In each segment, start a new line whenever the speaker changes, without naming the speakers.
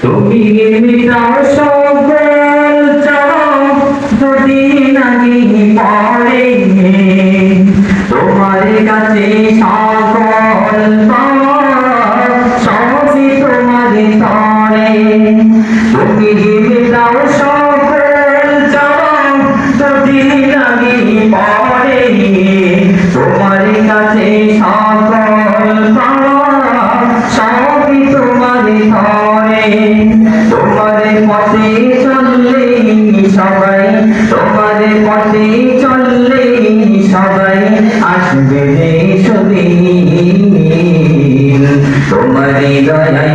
তুমি মিটাও কাছে সকল সবই তোমার তরে তুমি মিটাও সকল চাও যদি নাহি পড়ে সবাই, তোমার পথে চললে সবাই আসবে সুদিন তোমার দয়াই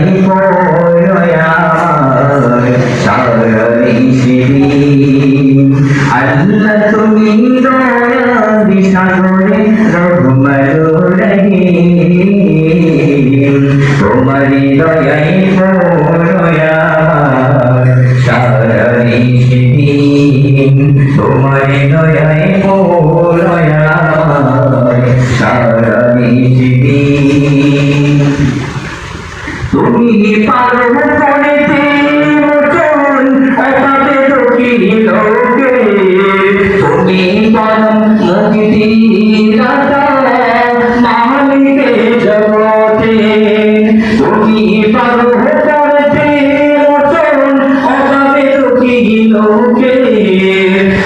আল্লাহ তুমি দয়া দিশাগরে রঘুমর রহিম তোমারি দয়াই তোমারি সারি তুমি পারো করেতে মতন অভাবে তুমি দাতা মালিকে জগতে। তুমি পারো লোকে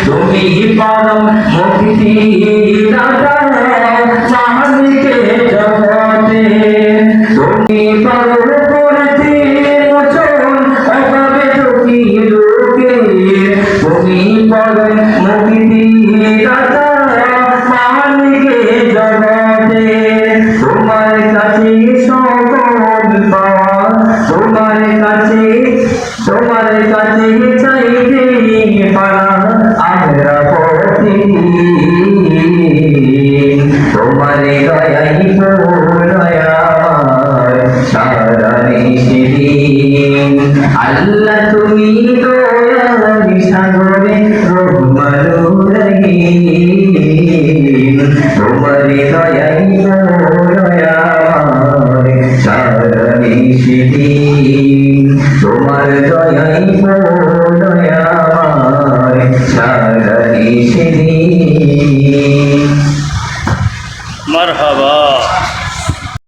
তুমি পরম মুক্তি দাতা মালিকে জগতে। তুমি পারো করতে মোচন অভাবে দুঃখী লোকে তুমি পরম তোমার দয়াই দয়া সারা নিশিদিন আল্লাহ তুমি দয়ারি সাগরে রহমানু রহিম তোমার দয়াই দয়া সারা নিশিদিন তোমার দয়াই দয়া সারা নিশিদিন
মারহাবা